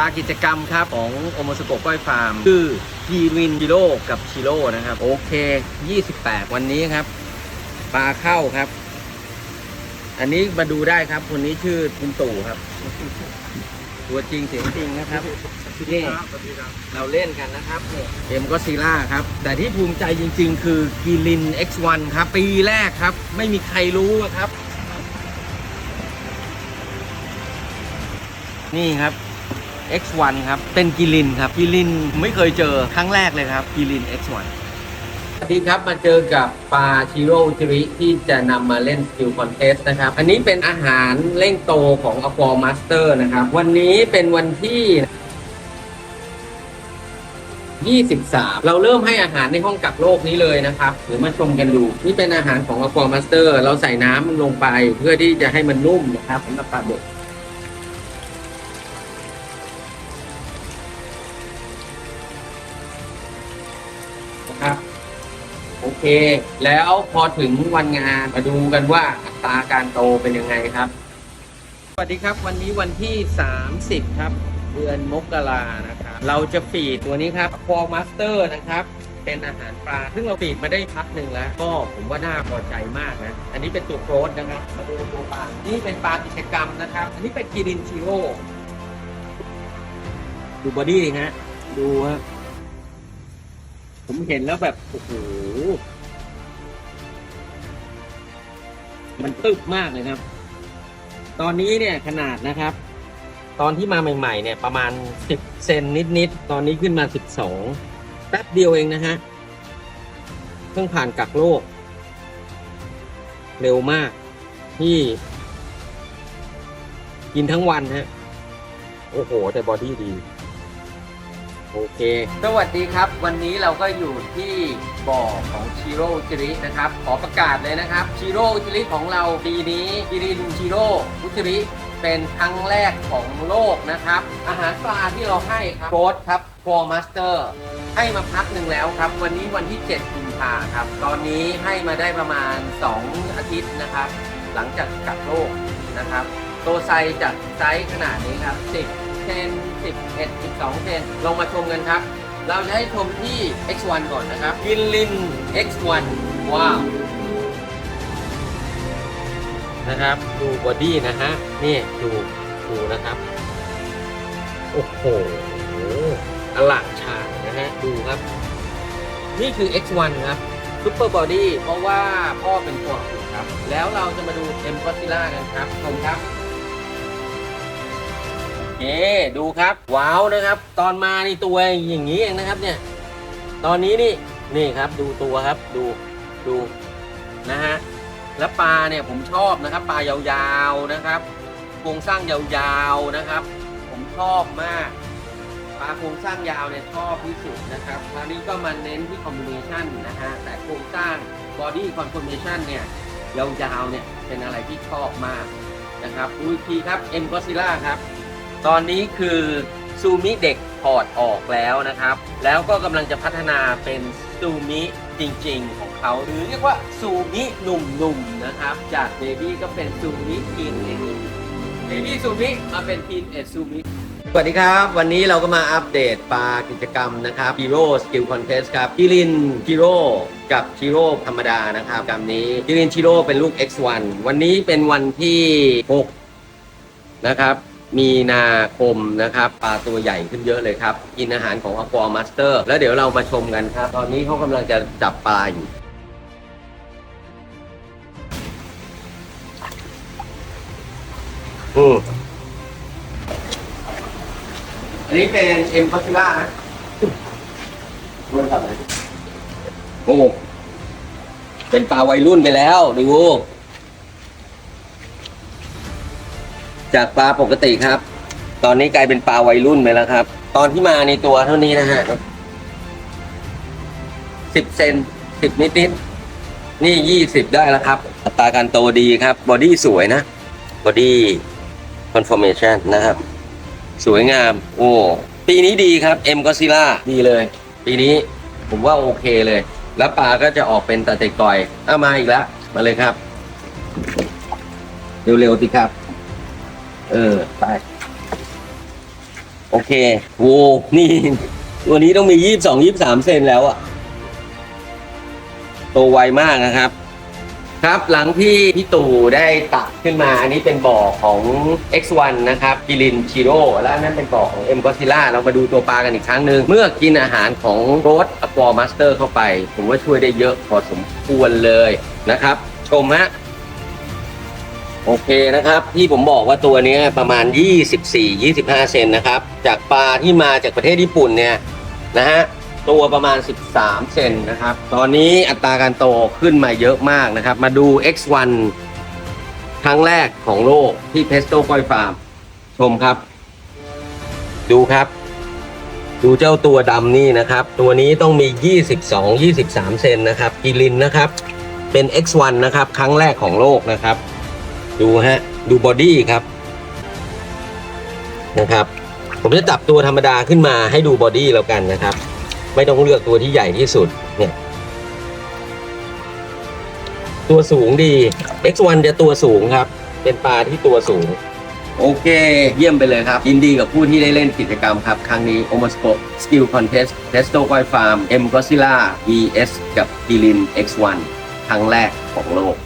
ลากิจกรรมครับ ของโอโมสโกก้อยฟาร์ม คือกีรินชิโร่กับชิโร่นะครับ โอเค 28 วันนี้ครับ ปลาเข้าครับ อันนี้มาดูได้ครับ คนนี้ชื่อคุณตู่ครับ ตัวจริงเสียงจริงนะครับนี่เราเล่นกันนะครับเนี่ยเอ็มก็ซีล่าครับ แต่ที่ภูมิใจจริง ๆ คือกีริน X1 ครับ ปีแรกครับ ไม่มีใครรู้อะครับ นี่ครับ X1 ครับ เป็นกิลินครับ กิลินไม่เคยเจอครั้งแรกเลยครับ กิลิน X1 สวัสดีครับ มาเจอกับปลาชิโร่จิริที่จะนำมาเล่นสกิลคอนเทสนะครับ อันนี้เป็นอาหารเร่งโตของ a q u a Master นะครับ วันนี้เป็นวันที่ 23 เราเริ่มให้อาหารในห้องกักโรคนี้เลยนะครับ หรือมาชมกันดู นี่เป็นอาหารของ a q u a Master เราใส่น้ำลงไปเพื่อที่จะให้มันนุ่มนะครับสำหรับปลาบึก ครับ โอเค แล้วพอถึงวันงานมาดูกันว่าอัตราการโตเป็นยังไงครับ สวัสดีครับ วันนี้วันที่ 30 ครับ เดือนมกรานะครับ เราจะฟีดตัวนี้ครับฟอร์มาสเตอร์นะครับเป็นอาหารปลา ซึ่งเราฟีดมาได้พักหนึ่งแล้ว ก็ผมว่าน่าพอใจมากนะ อันนี้เป็นตัวโกรดนะครับ มาดูตัวปลา นี่เป็นปลากิจกรรมนะครับ อันนี้เป็นกีรินชิโร่ดูบอดี้ฮะ ดูฮะ ผมเห็นแล้วแบบ โอ้โห มันตึบมากเลยครับ ตอนนี้เนี่ยขนาดนะครับ ตอนที่มาใหม่ๆ เนี่ย ประมาณ10เซนนิดๆ ตอนนี้ขึ้นมา12แป๊บเดียวเองนะฮะ เพิ่งผ่านกักโลก เร็วมากที่ กินทั้งวันฮะ โอ้โห แต่บอดี้ดี โอเค สวัสดีครับ วันนี้เราก็อยู่ที่บ่อของชิโร่จิรินะครับ ขอประกาศเลยนะครับชิโร่จิริของเราปีนี้กิรินชิโร่อุจิริเป็นครั้งแรกของโลกนะครับ อาหารปลาที่เราให้ครับโรสครับฟอร์มาสเตอร์ให้มาพักหนึ่งแล้วครับ วันนี้วันที่ 7กุมภาครับ ตอนนี้ให้มาได้ประมาณ 2 อาทิตย์นะครับ หลังจากกักโรคนะครับ โตไซจากไซส์ขนาดนี้ครับ10 เซน11 12เซนลงมาชมกันครับ เราจะให้ชมที่ X1 ก่อนนะครับกินลิน X1 ว้าวนะครับ ดูบอดี้นะฮะ นี่ดูดูนะครับ โอ้โหอลังชางนะฮะ ดูครับ นี่คือ X1 ครับซูเปอร์บอดี้เพราะว่าพ่อเป็นตัวครับ แล้วเราจะมาดูเอ็มก็ซิล่ากันครับชมครับ เอ๊ดูครับ ว้าวนะครับ ตอนมานี่ตัวอย่างนี้เองนะครับเนี่ย ตอนนี้นี่นี่ครับดูตัวครับดูดูนะฮะแล้วปลาเนี่ยผมชอบนะครับ ปลายาวๆนะครับโครงสร้างยาวๆนะครับ ผมชอบมากปลาโครงสร้างยาวเนี่ยชอบที่สุดนะครับคราวนี้ก็มาเน้นที่คอมบิเนชันนะฮะแต่โครงสร้างบอดี้คอนฟอร์เมชันเนี่ยยาวๆเนี่ยเป็นอะไรที่ชอบมากนะครับดูอีกทีครับเอ็มก็ซิล่าครับ ตอนนี้คือซูมิเด็กถอดออกแล้วนะครับ แล้วก็กำลังจะพัฒนาเป็นซูมิจริง ๆ ของเขาหรือเรียกว่าซูมิหนุ่มๆนะครับ จากเบบี้ก็เป็นซูมิทีนเอเบบี้ซูมิมาเป็นทีนเอซูมิสวัสดีครับ วันนี้เราก็มาอัปเดตปลากิจกรรมนะครับ Hero Skill Contest ครับกิรินชิโร่กับชิโร่ธรรมดานะครับกรรมนี้กิรินชิโร่เป็นลูก X1 วันนี้เป็นวันที่ 6 นะครับ มีนาคมนะครับปลาตัวใหญ่ขึ้นเยอะเลยครับ กินอาหารของ Aqua Master แล้วเดี๋ยวเรามาชมกันครับ ตอนนี้เขากำลังจะจับปลาอยู่อืมอันนี้เป็นเอ็มพัสซิล่านะรวมกับอะไรโอ้เป็นปลาวัยรุ่นไปแล้วดู จากปลาปกติครับ ตอนนี้กลายเป็นปลาวัยรุ่นไปแล้วครับ ตอนที่มาในตัวเท่านี้นะฮะสิบเซนสิบนิดนิดนี่ยี่สิบได้แล้วครับ อัตราการโตดีครับ บอดี้สวยนะบอดี้คอนฟอร์เมชันนะครับ สวยงาม โอ้ปีนี้ดีครับเอ็มก็ซิล่าดีเลย ปีนี้ผมว่าโอเคเลย แล้วปลาก็จะออกเป็นตะเตกอยเอามาอีกแล้ว มาเลยครับ เร็วๆสิครับ เออ ไป โอเคโว้นี่ตัวนี้ต้องมียี่สิบสองยี่สามเซนแล้วอะโตไวมากนะครับ ครับหลังที่พี่ตู่ได้ตักขึ้นมา อันนี้เป็นบ่อของ X1 นะครับกิลินชิโร่และนั่นเป็นบ่อของ M g o z i l l a เรามาดูตัวปลากันอีกครั้งหนึ่งเมื่อกินอาหารของโรสอควอมาสเตอร์เข้าไป ผมว่าช่วยได้เยอะพอสมควรเลยนะครับ ชมฮะ โอเคนะครับที่ผมบอกว่าตัวนี้ประมาณ 24-25 เซนนะครับ จากปลาที่มาจากประเทศญี่ปุ่นเนี่ยนะฮะตัวประมาณ 13 เซนนะครับ ตอนนี้อัตราการโตขึ้นมาเยอะมากนะครับ มาดู X1 ครั้งแรกของโลกที่เพสโต้ก้อยฟาร์ม ชมครับ ดูครับ ดูเจ้าตัวดำนี่นะครับ ตัวนี้ต้องมี 22-23 เซนนะครับ กิลินนะครับ เป็น X1 นะครับ ครั้งแรกของโลกนะครับ ดูฮะ ดูบอดี้ครับนะครับ ผมจะจับตัวธรรมดาขึ้นมาให้ดูบอดี้แล้วกันนะครับ ไม่ต้องเลือกตัวที่ใหญ่ที่สุดเนี่ยตัวสูงดี X1 จะตัวสูงครับ เป็นปลาที่ตัวสูง โอเค เยี่ยมไปเลยครับ ยินดีกับผู้ที่ได้เล่นกิจกรรมครับ ครั้งนี้ o m o s c o Skill Contest Testo Koi Farm M Godzilla vs กับ g i l i n X1 ครั้งแรกของโลก